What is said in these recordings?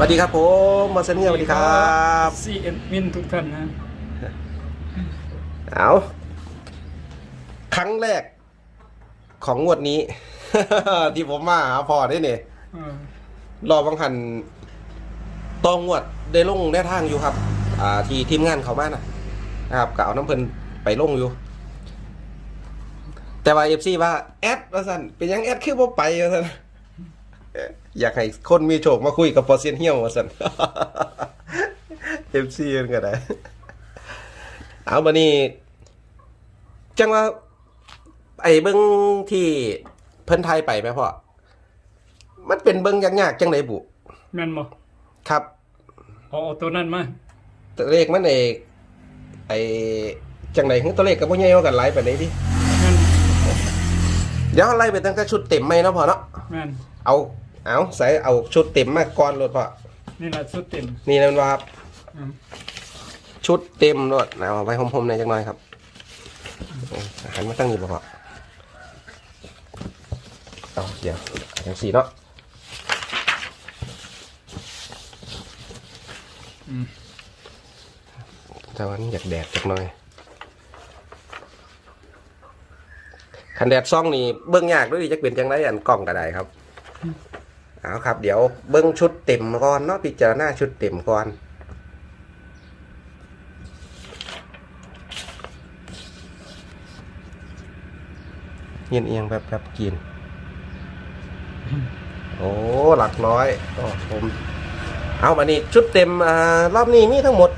สวัสดีครับผมมาเซนเนียสวัสดีครับซีเอ็นมินทุกท่านนะเอาครั้งแรกของงวดนี้ ที่ผมมาหาพ่อได้เนี่ยเออรอบังหันต้องงวดได้ลงได้ทางอยู่ครับ อ่า ที่ทีมงานเขามานะนะครับก็เอาน้ำเพลินไปลงอยู่ แต่ว่าเอฟซีว่าแอดว่าสันเป็นหยังแอดคือบ่ไปว่าสัน อยากให้คนมีโชคมาคุยกับปอเซียนเฮียวว่าสันเอฟซีกันก็ได้ เอามานี่จังว่า ไอ้เบิ้งที่เพิ่นไทยไปไหมพ่อ มันเป็นเบิ้งยากๆจังไดบุแม่นบ่ครับเอาเอาตัวนั้นมาตัวเลขมันเอกไอ้จังไดคือตัวเลขกับพวกใหญ่กว่ากันหลายปานใดดิแม่นเดี๋ยวไล่ไปตั้งแต่ชุดเต็มไหมเนาะพ่อเนาะแม่นเอา เอาใส่เอาชุดเต็มมาก่อนรถพ่อนี่ล่ะสุดเต็มนี่นะว่าครับอืมชุดเต็มรถเอาไว้หอมๆหน่อยจังหน่อยครับหันมาตั้งนี่บ่พ่อเอาเดี๋ยวอย่างสี่เนาะอืมแต่ว่ามันอยากแดดจักหน่อยคันแดดซ่องนี่เบิ้งยากด้วยดิจะเป็นจังไรอันกล้องก็ได้ครับ เอาครับ เดี๋ยวเบิ้งชุดเต็มก่อนเนาะพิจารณาชุดเต็มก่อนเอียงเอียงแบบแบบกิน โอ้หลักร้อยโอ้ผมเอามานี่ชุดเต็มอ่ารอบนี้มีทั้งหมด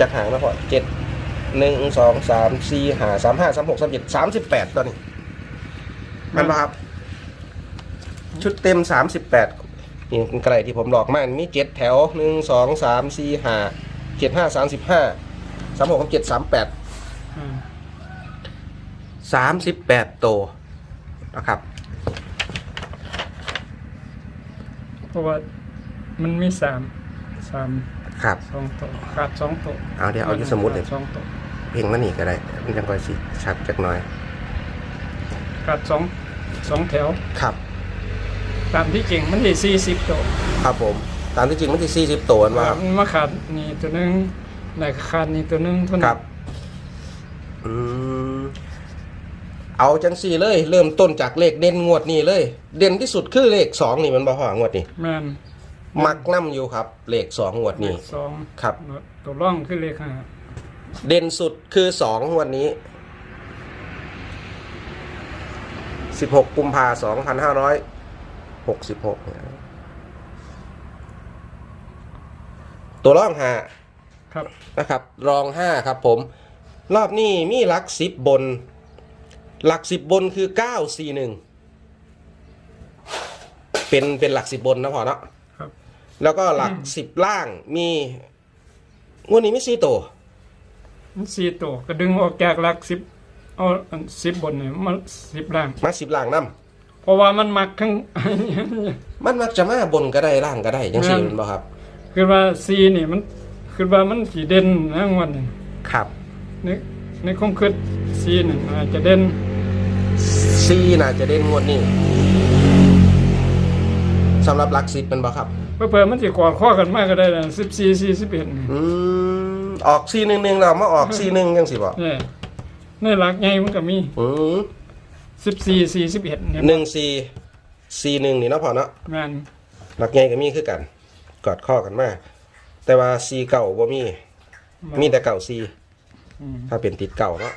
จากหางนะพอเจ็ดหนึ่งสองสามสี่ห้าสามห้าสามหกสามเจ็ดสามสิบแปดตัวนี้มันปะครับ ชุดเต็มสามสิบแปดนี่เป็นไกลที่ผมหลอกมากมีเจ็ดแถวหนึ่งสองสามสี่ห้าเจ็ดห้าสามสิบห้าสามหกเจ็ดสามแปดอืมสามสิบแปดตัวนะครับ เพราะว่ามันมีสามสามครับ สองตัวขาดสองตัวเอาเดี๋ยวเอาอยู่สมุดเลย ขาสองตัวเพลงมันนี่ก็ได้มันจังค่อยสิชัดจักหน่อย ขาดสองสองแถว ครับ ตามที่จริงมันได้สี่สิบตัวครับผม ตามที่จริงมันที่สี่สิบตัวว่ามันมาขาดนี่ตัวหนึงได้ขาดนี่ตัวหนึงเท่านั้นครับอืมเอาจังสี่เลย เริ่มต้นจากเลขเด่นงวดนี้เลย เด่นที่สุดคือเลขสองนี่มันบ่พองวดนี้ แม่นมักน้ำอยู่ครับ เลขสองงวดนี้ สองครับ ตัวร่องคือเลขห้าเด่นสุดคือสองงวดนี้สิบหกกุมภาสองพันห้าร้อย หกสิบหกตัวร่องหาครับนะครับรองห้าครับผม รอบนี้มีหลักสิบบน หลักสิบบนคือเก้าสี่หนึ่งเป็นเป็นหลักสิบบนนะพอเนาะครับแล้วก็หลักสิบล่างมีงวดนี้ไม่สี่ตัวมันสี่ตัวก็ดึงออกจากหลักสิบเอาอันสิบบนเนี่ยมาสิบล่างมาสิบล่างน้ เพราะว่ามันมักทั้งำมันมักจะมาบนก็ได้ล่างก็ได้ยังสี่แม่นมันบ่ครับคือว่าซีนี่มันคือว่ามันสีเด่นนะวันนี้ครับในในความคิดซีนี่อาจจะเด่นสี่น่าจะเด่นงวดนี้สำหรับหลักสิบมันบ่ครับ เพื่อๆมันจะกอดข้อกันมากก็ได้นะสิบสี่สี่สิบเอ็ดนี่อืมออกสี่หนึ่งหนึ่งเรามาออกสี่หนึ่งยังสิบ่เนี่ยในหลักใหญ่มันก็มี อืม สิบสี่สี่สิบเอ็ดเนี่ยหนึ่งสี่สี่หนึ่งนี่เนาะพอเนาะงานหลักใหญ่ก็มีคือกัน กอดข้อกันมาแต่ว่าซีเก่าบ่มี มีแต่เก่าซีอืมถ้าเป็นติดเก่าเนาะ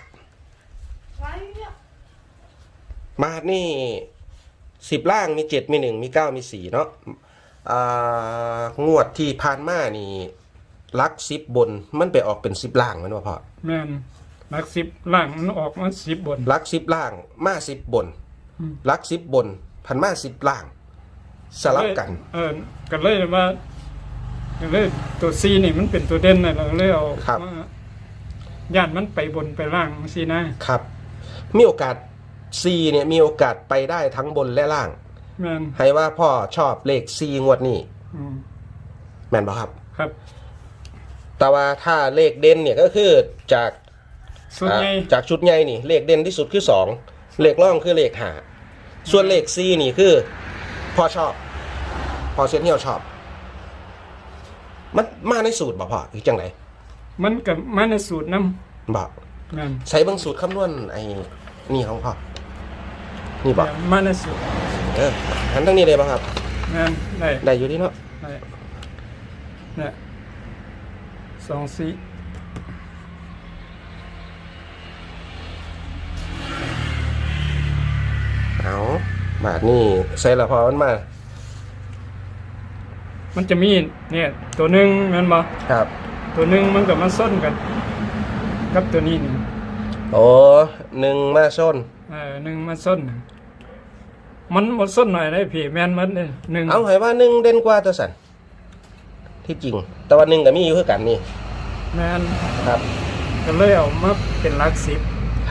มาดนี่สิบล่างมีเจ็ดมีหนึ่งมีเก้ามีสี่เนาะอ่างวดที่ผ่านมานี่ลักสิบบนมันไปออกเป็นสิบล่างแมันว่าพอแม่นห ลักสิบล่างมันออกมาสิบบน ลักสิบล่าง มาสิบบน อืม ลักสิบบน พันมาสิบล่าง สลับกัน เออกันเลยว่าก็เลยตัวซีนี่มันเป็นตัวเด่นนะเราก็เลยเอาครับ มาย่านมันไปบนไปล่างซีนะครับ มีโอกาส C เนี่ยมีโอกาสไปได้ทั้งบนและล่าง แม่นให้ว่าพ่อชอบเลข C งวดนี้ อืมแม่นบ่ครับ ครับ แต่ว่าถ้าเลขเด่นเนี่ยก็คือจาก ส่วนใหญ่อ่าจากชุดใหญ่นี่ เลขเด่นที่สุดคือ2เลขร่องคือเลขหาส่วนเลข C นี่คือพ่อชอบ พอเซนเฮียวชอบ มันมาในสูตรบ่พ่อหรือจังไหนมันกับมาในสูตรน้บ่ำนั่นใช้เบางสูตรคำนวณไอ้นี่ของพ่อนี่บ่มาในสูตรเออหันทั้งนี้เลยบ่ครับ นั่นได้ได้อยู่ที่เนาะได้เนี่ยสองสี่ เอาบาทนี่ใส่ละพอมันมา มันจะมีเนี่ย ตัวหนึ่งแมันบ่ครับ ตัวหนึ่งมันกับมันส้นกันกับตัวนี้นี่โอ้หนึ่งมาส้น เออหนึ่งมันส้น มันหมดส้นหน่อยได้พี่แมนมันเลยหนึ่งเอาให้ว่าหนึ่งเด่นกว่าตัวสันที่จริง แต่ว่าหนึ่งกับมีอยู่คือกันนี่ แมนครับ ก็เลยเอามาเป็นหลักสิบ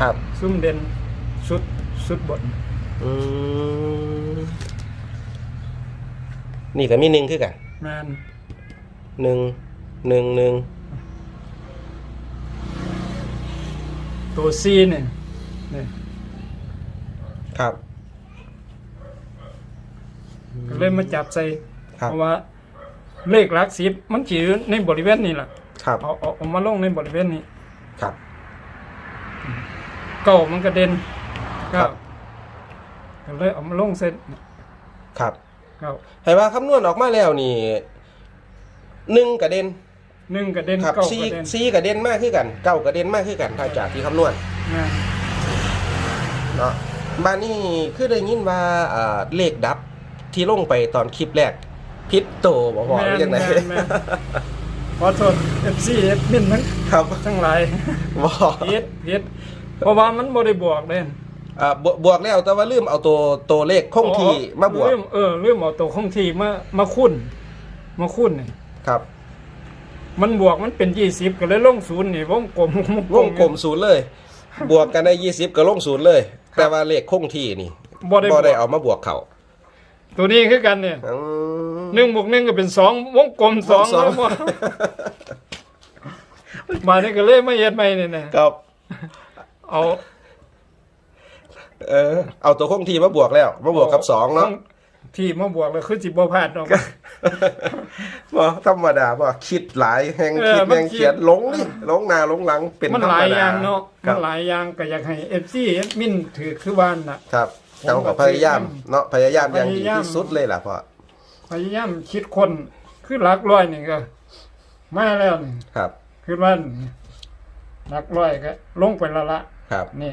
ครับ ซุ่มเด่นสุดสุดบน อืมนี่ก็มีหนึ่งคือกันแมนหนึ่งหนึ่งหนึ่งตัวซีเนี่ยเนี่ยครับก็เลยมาจับใส่ครับเพราะว่าเลขหลักสิบมัน chỉ อยู่ในบริเวณนี้แหละครับเอาเอาเอามาลงในบริเวณนี้ครับ เก้ามันก็เด่นครัเก้าบ ก็เลยเอามาลงเส้นครับเก้าให้ว่าคำนวณออกมาแล้วนี่หนึ่งกระเด็นหนึ่งก็เด่นครับเก้าซีก็เด่นซีกระเด็นมากขึ้นกันเก้ากระเด็นมากขึ้นกันถ้าจากที่คำนวณแม่นเนาะบ้านนี้คือได้ยินว่าอ่าเลขดับที่ลงไปตอนคลิปแรกพิษโตบอกว่าแม่นยังไงแม่นแม่นขอโทษเอฟซีเอฟมินมันครับทั้งหลายบอกเฮ็ดเฮ็ดเพราะว่ามันบ่ได้บวกเด้ อ่าบวบวกแล้วแต่ว่าลืมเอาตัวตัวเลขคงที่มาบวกลืเออลืมเอาตัวคงที่มามาคูณมาคูณนี่ครับ มันบวกมันเป็น20ก็เลยลงศูนย์นี่วงกลมวงกลมศูนย์เลย บวกกันได้ยี่สิบก็ลงศูนย์เลย แต่ว่าเลขคงที่นี่บ่ได้บบ่วได้กเอามาบวกเขาตัวนี้คือกันเนี่ยอืมหนึ่งบวกหนึ่งก็เป็นสองวงกลมสองสองแล้วหมดมานี่ก็เลยมาเฮ็ดใหม่นี่นะครับเอา เออเอาตัวคงที่มาบวกแล้ว มาบวกกับสองเนาะที่มาบวกแล้วคือสิบ่พลาดดอกบ่ธรรมดาบ่คิดหลายแห่งเอคิอดมันแห่งคิดเขียนหลงนี่หลงหน้าหลงหลังเป็นมันธรหรมลายดาอย่างเนาะคมัรับนหลายอย่างก็อยากให้ FC เอฟมินถือคือว่านน่ะครับผมเราก็พยายามเนาะพยายามอย่างดีพยายามที่สุดเลยล่ะพ่อพยายามคิดคนคือหลักร้อยนี่ก็มาแล้วนี่ครับ คือว่าหลักร้อยก็ลงไปและละครับนี่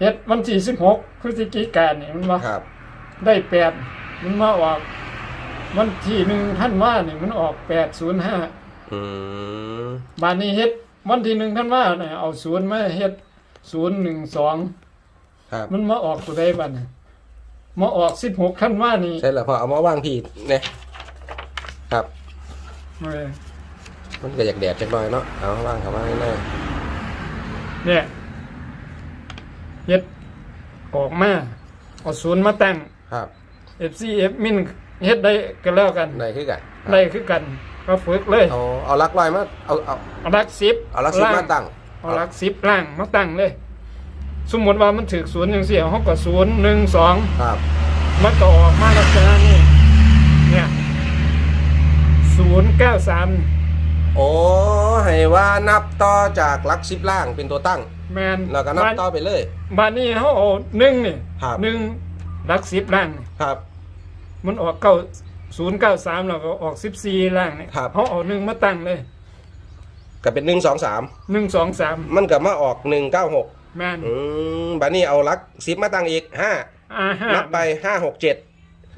เฮ็ดวันที่16พฤศจิกายนนี่มันว่าครับ ได้แปดมันมาออกวันที่หนึ่งท่านว่านี่มันออกแปดศูนย์ห้าอืมบานนี้เฮ็ดวันที่หนึ่งท่านว่าเนี่ยเอาศูนย์มาเฮ็ดศูนย์หนึ่งสองครับ มันมาออกตัวใดบัดนี้มาออกสิบหกท่านว่านี่ใช่แล้วพ่อเอามาวางพี่เนี่ยครับ เออมันก็อยากแดดจักหน่อยเนาะเอาวางเขาวางหน้าเนี่ยเฮ็ด ออกมาเอาศูนย์มาตั้ง ครับ FCF มินเฮ็ดได้ก็แล้วกันได้คือกันได้คือกันก็ฝึกเลยเอาเอาลักลอยมาเอาเอาเอาหลักสิบเอาลักสิบมาตั้งเอาหลักสิบล่างมาตั้งเลย สมมติว่ามันถือศูนย์อย่างเสียเขาก็ศูนย์หนึ่งสองครับมันก็ออกมาลักษณะนี้เนี่ยศูนย์เก้าสามโอ้ให้ว่านับต่อจากลักสิบล่างเป็นตัวตั้ง แมนแล้วก็นับต่อไปเลยบ้านนี้เขาเอาหนึ่งนี่ครับ หนึ่งหลักสิบล่างนี่ครับ มันออกเก้าศูนย์เก้าสามแล้วก็ออกสิบสี่ล่างนี่ครับ เขาเอาหนึ่งมาตั้งเลยก็เป็นหนึ่งสองสามหนึ่งสองสามมันก็มาออกหนึ่งเก้าหกแมนอืมบัดนี้เอาลักสิบมาตั้งอีกห้าอ่าห้านับไปห้าหกเจ็ด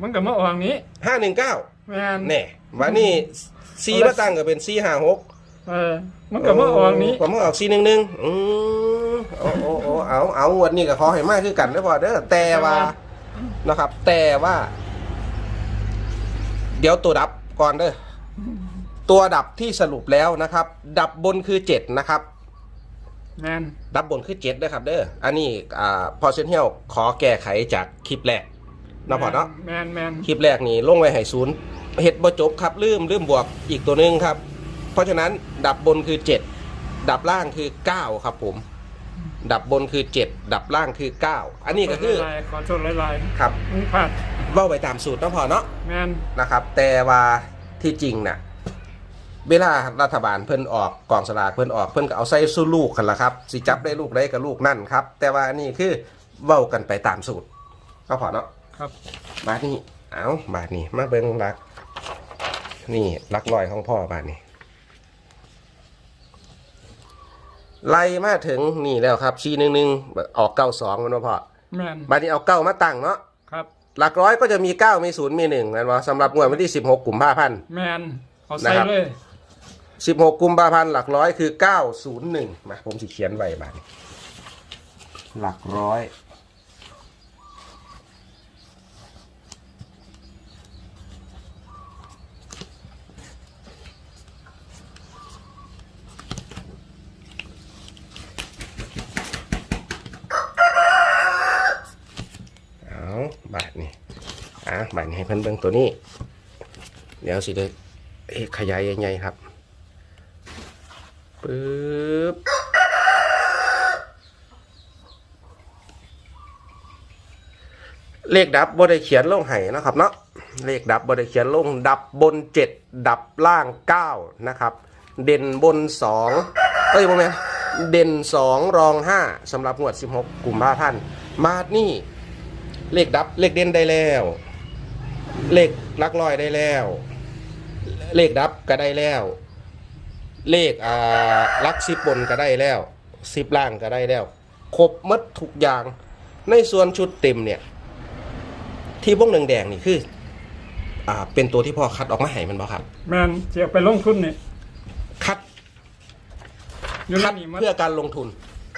มันก็มาออกนี้ห้าหนึ่งเก้าแมน แน่บัดนี้ซีมาตั้งก็เป็นซีห้าหก เออ มันก็มาออกนี้ก็มาออกซีหนึ่งหนึ่งอืมโอ้โอ้โอ้เอาเอาวันนี้ก็ขอให้มากคือกันได้อพอเด้อแต่ว่านะครับ แต่ว่า เดี๋ยวตัวดับก่อนเด้อตัวดับที่สรุปแล้วนะครับ ดับบนคือเจ็ดนะครับแมนดับบนคือเจ็ดนะครับ เด้ออันนี้อ่าพอเซนเฮียลขอแก้ไขจากคลิปแรกเนาะพอเนาะแมนแมนคลิปแรกนี่ลงไว้ให้ศูนย์เห็ดบ่จบครับลืมลืมบวกอีกตัวหนึงครับเพ ราะฉะนั้นดับบนคือ 7 ดับล่างคือ 9 ครับผม ดับบนคือ 7 ดับล่างคือ 9 อันนี้ก็คือหลายๆขอโทษหลายครับๆมันพลาดเว่าไปตามสูตรเนาะพอเนาะแมนนะครับ แต่ว่าที่จริงน่ะเวลารัฐบาลเพิ่นออกกองสลากเพิ่นออกเพิ่นก็เอาใส่สู้ลูกกันละครับสิจับได้ลูกได้กับลูกนั่นครับ แต่ว่านี่คือเว้ากันไปตามสูตรก็พอเนาะครับบาทนี้เอาบาทนี้มาเบิ่งรัก นี่รักลอยของพ่อบาทนี้ ไล่มาถึงนี่แล้วครับชีหนึ่งหนึ่งออกเก้าสองมันว่าพ่อแมนบาทนี้เอาเก้ามาตั้งเนาะครับ หลักร้อยก็จะมีเก้ามีศูนย์มีหนึ่งนั่นวะสำหรับงวดวันที่สิบหกกุมภาพันธ์ แมนเอาใส่นะครับ เลยสิบหกกุมภาพันธ์หลักร้อยคือเก้าศูนย์หนึ่งมาผมสิเขียนไว้บาทนี้หลักร้อย เอาบาทนี่ อะบาทนี้ให้เพิ่อนเบิ่งตัวนี้ เดี๋ยวสิได้เอ๊ะขยายใหญ่ๆครับปึ๊บเลขดับบ่ได้เขียนลงให้นะครับเนาะเลขดับบ่ได้เขียนลงดับบนเจ็ดดับล่างเก้านะครับ เด่นบนสองเอ้ยโมเมเด่นสองรองห้าสำหรับงวด16กุมภาพันมาดนี่ เลขดับเลขเด่นได้แล้ว เลขหลักร้อยได้แล้ว เลขดับก็ได้แล้ว เลขอ่าหลักสิบบนก็ได้แล้วสิบล่างก็ได้แล้ว ครบหมดทุกอย่าง ในส่วนชุดเต็มเนี่ย ที่วงแดงๆนี่คืออ่าเป็นตัวที่พ่อคัดออกมาให้มันบ่ครับ แมนเจียไปลงทุนนี่คัดอยู่คันั่ดนนี่มันเพื่อการลงทุน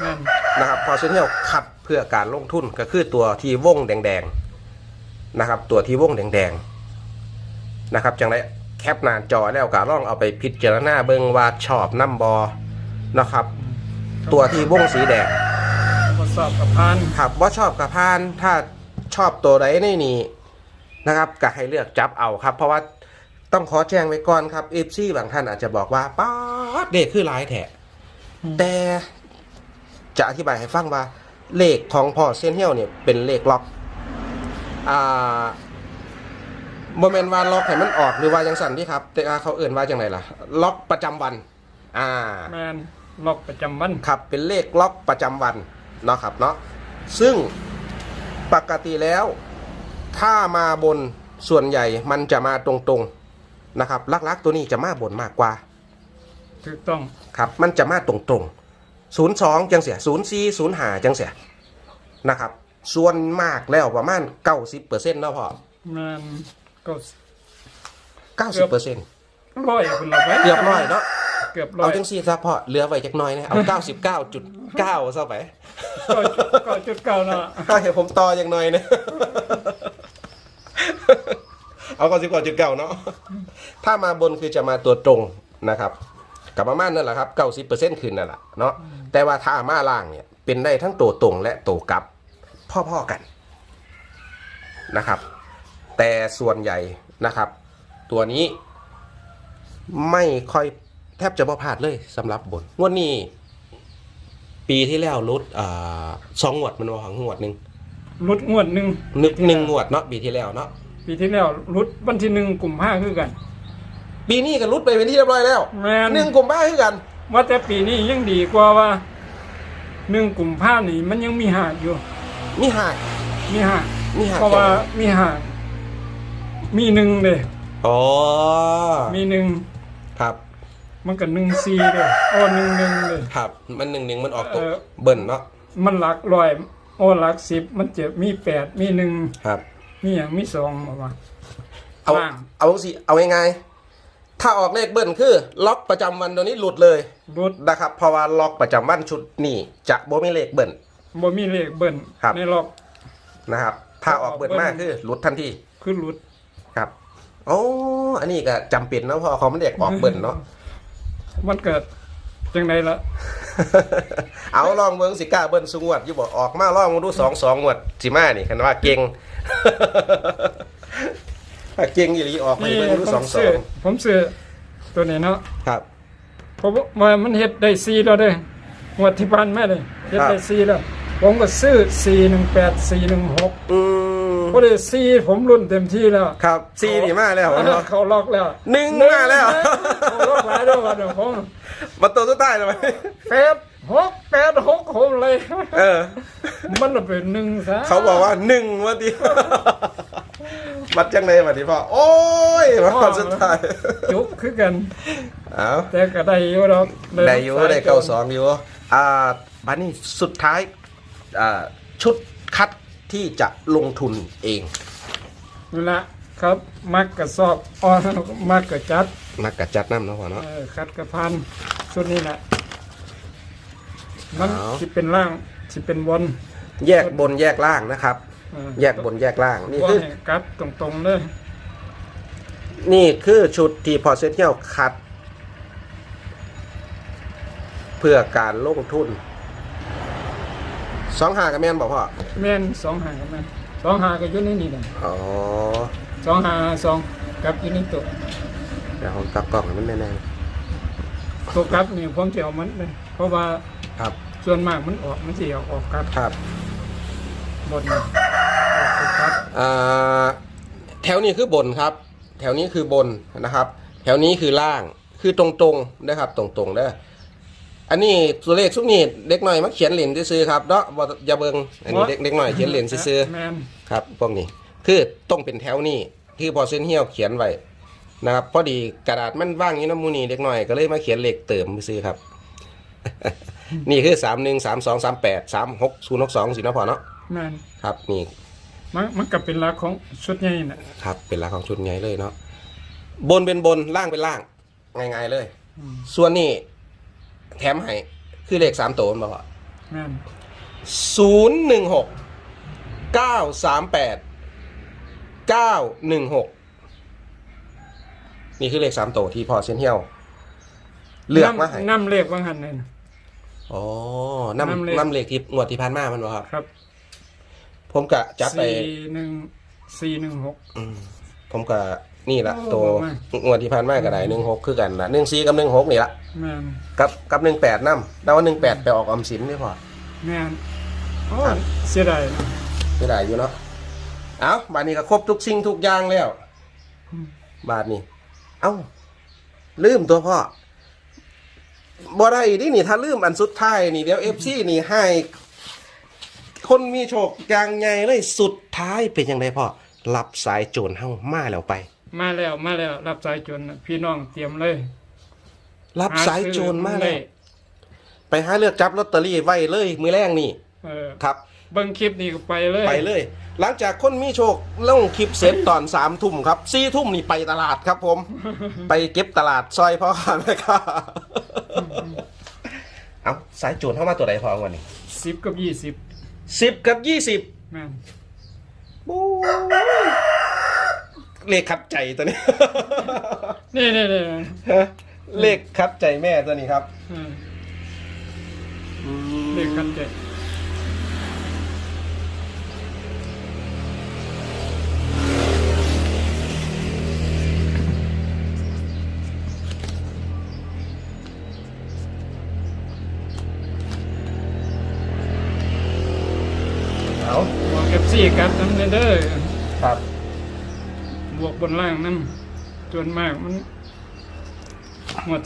แมนนะครับพอเซนเทลคัดเพื่อการลงทุนก็คือตัวที่วงแดงๆ นะครับ ตัวที่วงแดงๆนะครับจังไรแคปหน้าจอแล้วก็ลองเอาไปพิจารณาเบิ่งว่าชอบน้ำบอนะครับ ตัวที่วงสีแดงทดสอบกับพานครับว่าชอบกับพานถ้าชอบตัวใดในนี้นะครับก็ให้เลือกจับเอาครับ เพราะว่าต้องขอแจ้งไว้ก่อนครับเอฟซีบางท่านอาจจะบอกว่าป้าดเด็กคือหลายแถะแต่จะอธิบายให้ฟังว่าเลขของพ่อเซนเฮียวเนี่ยเป็นเลขล็อก อ่าโมเมนว่าล็อกให้มันออกหรือว่ายังสั่นที่ครับ แต่ว่าเขาเอื่นว่าจังไรล่ะ ล็อกประจำวัน อ่าแมนล็อกประจำวันครับเป็นเลขล็อกประจำวันเนาะครับเนาะซึ่งปกติแล้ว ถ้ามาบนส่วนใหญ่มันจะมาตรงๆนะครับลักๆตัวนี้จะมาบนมากกว่า ถูกต้องครับมันจะมาตรงๆศูนย์สองจังเสียศูนย์สี่ศูนย์หาจังเสียนะครับ ส่วนมากแล้วประมาณเก้าสิบเปอร์เซ็นต์นาะพ่อแมนก็เก้าสิบเปอร์เซ็นต์ร้อยคุณเราไปเรียบร้อยเนาะเกือบร้อเอายจังสี่ซะพ่อเหลือไว้จักหน้อยนะเอาเก้าสิบเก้าจุดเก้าซะไปก็ก็จุดเก่าเนาะถ้าเห็นผมต่ออย่างหน่อยนะเอาก่อนสิบก่อนจุดเก่าเนาะถ้ามาบนคือจะมาตัวตรงนะครับกับประมาณนั่นแหละครับเก้าสิบเปอร์เซ็นต์คืนนั่นแหละเนาะแต่ว่าถ้ามาล่างเนี่ยเป็นได้ทั้งตัวตรงและตัวกลับ พ่อๆกันนะครับ แต่ส่วนใหญ่นะครับ ตัวนี้ไม่ค่อยแทบจะบ่พลาดเลยสำหรับบนงวดนี้ปีที่แล้วรุดอ่าสองงวดมันว่าของงวดหนึ่งรุดงวดหนึ่งนึกหนึ่งงวดเนาะปีที่แล้วเนาะปีที่แล้วรุดวันที่หนึ่งกลุ่มห้าคือกัน ปีนี้ก็รุดไปเป็นที่เรียบร้อยแล้วแมนหนึ่งกลุ่มบ้าคือกัน ว่าแต่ปีนี้ยังดีกว่าว่าหนึ่งกลุ่มผ้านี่มันยังมีหาดอยู่ มีหาดมีหาดมีหาดเพราะว่ามีหาดมีหนึ่งเลยอ๋อมีหนึ่งครับ มันก็หนึ่งซีเลยโอ้หนึ่งหนึ่งเลยครับ มันหนึ่งหนึ่งมันออกตัวเออเบิ่นเนาะมันหลักร้อยโอ้หลักสิบมันจะมีแปดมีหนึ่งครับ มีอย่างมีสองบอกว่าเอาว่างเอาสิเอาง่ายๆถ้าออกเลขเบิ่นคือ ล็อกประจำวันตัวนี้หลุดเลยรุดนะครับเพราะว่าล็อกประจำวันชุดนี้จะบ่มีเลขเบิ่น บ่มีเลขเบิ้ลครับ ในล็อกนะครับ ถ้าออกเบิ่นมากคือหลุดทันทีคือรุด ครับ โอ้ อันนี้ก็จำเป็นเนาะเพอเขาไม่เด็กออกเบิ่นเนาะ มันเกิดจังไดละเอาลองเมืองสิกล้าเบิ้ลสุงวดอยู่บอกออกมาลองมาดูสองสองงวดสิมานี่คันว่าเก่ง ถ้าเก่งอีหลีออกไปนี่เบิ้งดูผสอมงสอซื้องผมซื้อตัวนี้เนาะครับ เพราะว่ามันเฮ็ดได้ซีแล้วเด้งวดที่ผ่านมาเลยเฮ็ดได้ครับซีแล้ว ผมก็ซื้อ 418 416อืมพอดีซีผมรุ่นเต็มที่แล้วครับซีนี่มาแล้วเนาะ เขาล็อกแล้วหนึ่งมาแล้ว เขาล็อกหลายแล้วกันเดี๋ยวผมมาตัวสุดท้ายเลยไหมแปดหกแปดหกผมเลย เออ มันน่ะเป็นหนึ่งซะเขาบอกว่าหนึ่งวันทีมัดจังเลยวันทีพ่อโอ้ยมาวันสุดท้ายจุกคือกัน เอาแต่ก็ได้อยู่ดอกได้อยู่ได้เก้าสองอยู่อ่าบันนี้สุดท้ายอ่า ชุดคัดที่จะลงทุนเองนั่นละครับ มักกระสอบอ่อนมักกระจัดนักกะจัดน้ำเนาะพ่อเนาะเออคัดกระพันชุดนี้แหละมันเอาสิเป็นล่างสิเป็นบนแยกบนแยกล่างนะครับเออแยกบนแยกล่างนี่ว่าคือให้กัดตรงๆเลยนี่คือชุดที่พอเซนเที่ยวคัด เพื่อการลงทุน สองหากับแม่นบอกพ่อแม่นสองหางกับแม่นสองหางก็อยู่ในนี่แหละอ๋อสองหางสองกับอยู่ในตัวเดี๋ยวผมกลับกล่องให้มันแน่ตัวกับนี่ผมจะเอามันเลยเพราะว่าๆครับส่วนมากมันออกมันสิออกออกกับครับบนนี่ออกตัวกับอ่าแถวนี้คือบนครับ แถวนี้คือบนนะครับ แถวนี้คือล่างคือตรงๆนะครับ ตรงๆเด้อ อันนี้ตัวเลขสุกนี้เด็กหน่อยมาเขียนเหรียญซื้อๆครับเนาะบ่อย่าเบิ่งอันนี้เด็กเด็กหน่อยเขียนเหรียญซื้อๆแม่นครับพวกนี้คือต้องเป็นแถวนี้ที่พอเส้นเหี่ยวเขียนไว้นะครับพอดีกระดาษมันว่างอยู่น้ำมูนี่เด็กหน่อยก็เลยมาเขียนเลขเติมไปซื้อครับ นี่คือสามหนึ่งสามสองสามแปดสามหกศูนย์หกสองสินะพอเนาะแม่นครับนี่มันมันก็เป็นหลักของชุดใหญ่น่ะครับเป็นหลักของชุดใหญ่เลยเนาะบนเป็นบนล่างเป็นล่างง่ายๆเลย อืมส่วนนี้ แถมให้คือเลขสามตัวมันบอกว่าแม่นศูนย์หนึ่งหกเก้าสามแปดเก้าหนึ่งหกนี่คือเลขสามตัวที่พอเส้นเที่ยวเลือกมาให้ น้ำเลขว่างหันนี่น่ะอ๋อน้ำน้ำเลข น้ำเลขที่งวดที่ผ่านมามันบอกครับ ครับผมกะจับไปสี่หนึ่งสี่หนึ่งหกอืมผมกะ นี่ละโอ้ตัวบอกมางวดที่ผ่านมาก็ได้หนึ่งหกคือกันละหนึ่งสี่กับหนึ่งหกนี่ละแม่นกับกับหนึ่งแปดน้ำแต่ว่าหนึ่งแปดไปออกออมสินไม่พอ แม่นโอ้ครับ เสียดายนะไม่ได้อยู่เนาะเอาบาทนี้ก็ครบทุกสิ่งทุกอย่างแล้วบาทนี้ เอ้า ลืมตัวพ่อบ่ได้ดินี่ถ้าลืมอันสุดท้ายนี่เดี๋ยวเอฟซีนี่ให้ คนมีโชคอย่างไงเลยสุดท้ายเป็นยังไงพ่อรับสายโจรเฮ้ามาแล้วไป มาแล้วมาแล้ว รับสายจนน่ะพี่น้องเตรียมเลย รับสายโจรมาเลแล้วไปหาเลือกจับลอตเตอรี่ไว้เลยมือแรกนี่เออครับ เบิ่งคลิปนี้ก็ไปเลยไปเลย หลังจากคนมีโชคลงคลิปเสร็จตอนสามทุ่มครับสี่ทุ่มนี่ไปตลาดครับผม ไปเก็บตลาดซอยพ่อค้าแม่ค้าเอาสายโจรเข้ามาตัวใดพอวันนี้สิบกับยี่สิบสิบกับยี่สิบแม่น เลขคัดใจตัวนี้ นี่นี่นี่ฮะเลขคัดใจแม่ตัวนี้ครับเออเลขกันใจเ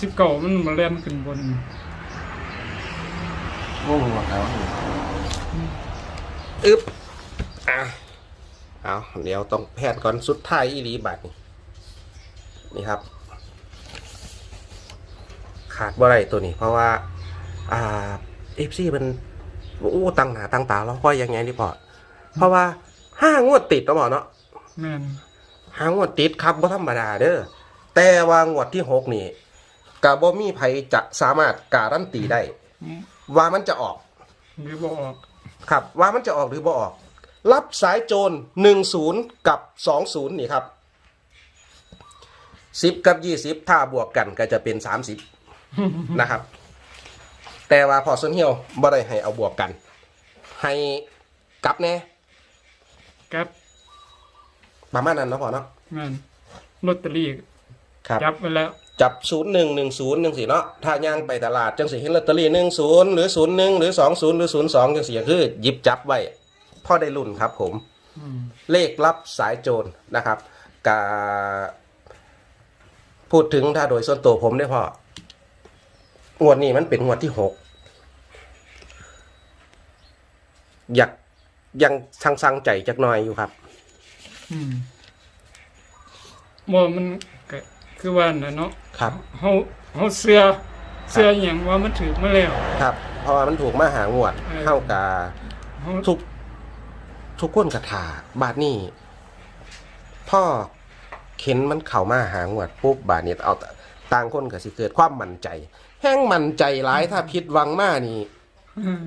สิบเก่ามันมาเล่นขึ้นบนงงว่ะครับอึ๊บอะเอาเดี๋ยวต้องแพทย์ก่อนสุดท้ายอีหลีบัตรนี่นี่ครับ ขาดบ่ไรตัวนี้เพราะว่า อ่าเอฟซีมันอู้ตั้งหนาตั้งตาแล้วค่อยยังไงนี่พอเพราะว่าห้างวดติดแล้วบอกเนาะแม่นห้างวดติดครับบ่ธรรมดาเด้อแต่ว่างวดที่หกนี่ กะบ่มีไผจะสามารถการันตีได้ ว่ามันจะออกหรือบอกครับ ว่ามันจะออกหรือบ่ออก รับสายโจรหนึ่งศูนย์กับสองศูนย์นี่ครับสิบกับยี่สิบถ้าบวกกันก็จะเป็นสามสิบนะครับ แต่ว่าพอส้นเหี่ยวบ่ได้ให้เอาบวกกัน ให้กลับแน่กับประมาณนั้นเนาะพอเนาะแม่นลอตเตอรี่ ครับ จับไปแล้ว จับศูนย์หนึ่งหนึ่งศูนย์หนึ่งสี่เนาะถ้าย่างไปตลาดจังสิเห็นลอตเตอรี่หนึ่งศูนย์หรือศูนย์หนึ่งหรือสองศูนย์หรือศูนย์สองจังสี่คือหยิบจับไว้พ่อได้รุ่นครับ ผมอืมเลขลับสายโจรนะครับกาพูดถึงถ้าโดยส่วนตัวผมได้พองวดนี้มันเป็นงวดที่หกอยากยังสังสังๆใจจักหน่อยอยู่ครับ อืมบ่มันก็ คือว่าน่ะเนาะครับ เฮาเฮาเสื้อเสื้ออหย่างว่ามันถือมาแล้ว ครับ เพราะว่ามันถูกมาหางวดเออเท่ากับเฮาทุก ทุกคนกระถาบาทนี่พ่อเข็นมันเข่ามาหางวดปุ๊บบาทนี้เอาแต่ต่างคนก็สิเกิดความมั่นใจ แห้งมั่นใจหลายถ้าผิดหวังมานี่ อืม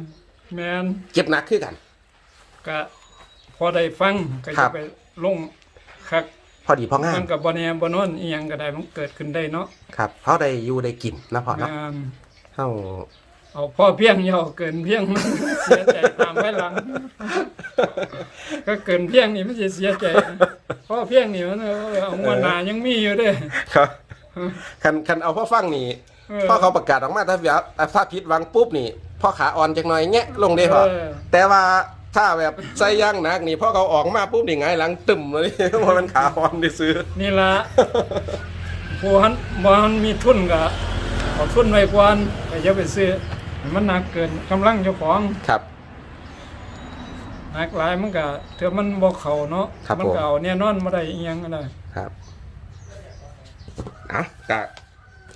แม่นเจ็บหนักขึ้นกัน ก็พอได้ฟังก็ครัจะบ ไปลงคัก พอดีพองามันนก็บ่แน่บ่นอนอีหยังก็ได้มันเกิดขึ้นได้เนาะครับเขาได้อยู่ได้กินนะพ่อเนาะงานเฮาเอาพ่อเพียงอย่าเอาเกินเพียงมันเสียใจตามไปหลัง ก็เกินเพียงนี่มันสิเสียใจพ่อเพียงนี่มันเอางวดหน้ายังมีอยู่เด้ครับคันคันเอาพ่อฟังนี่เออ พ่อเขาประกาศออกมาถ้าแบบถ้าผิดหวังปุ๊บนี่พ่อขาอ่อนจังหน่อยแงะลงได้พอเออแต่ว่าถ้าแบบใส่ย่างหนักนี่พ่อเขาออกมาปุ๊บนี่ไงายหลังตึมเลยเพราะมันขาอ่อนได้ซื้อ นี่ละ ผู้หันบ่หันมีทุนก็เอาทุนไว้ก่อนก็อย่าไปซื้อให้มันหนักเกินกำลังเจ้าของครับ หนักหลายมันก็เถื่อมันบ่เข้าเนาะครับมัผม ก็เอาเนี่ยนอนบ่ได้อีหยังก็ได้ ครับอะก็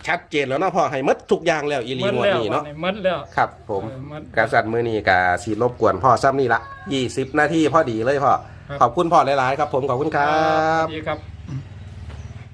ชัดเจนแล้วเนาะพ่อให้หมดทุกอย่างแล้วอีหลีหมดงวดแล้วนี้เนาะบัดหมดแล้วครับ ผมเออหมดกษัตริย์มือนี้กาสีรบกวนพ่อซ้ำนี่ละยี่สิบนาทีพอดีเลยพ่อครับ ขอบคุณพ่อหลายๆครับ ผมขอบคุณครับ ดีครับ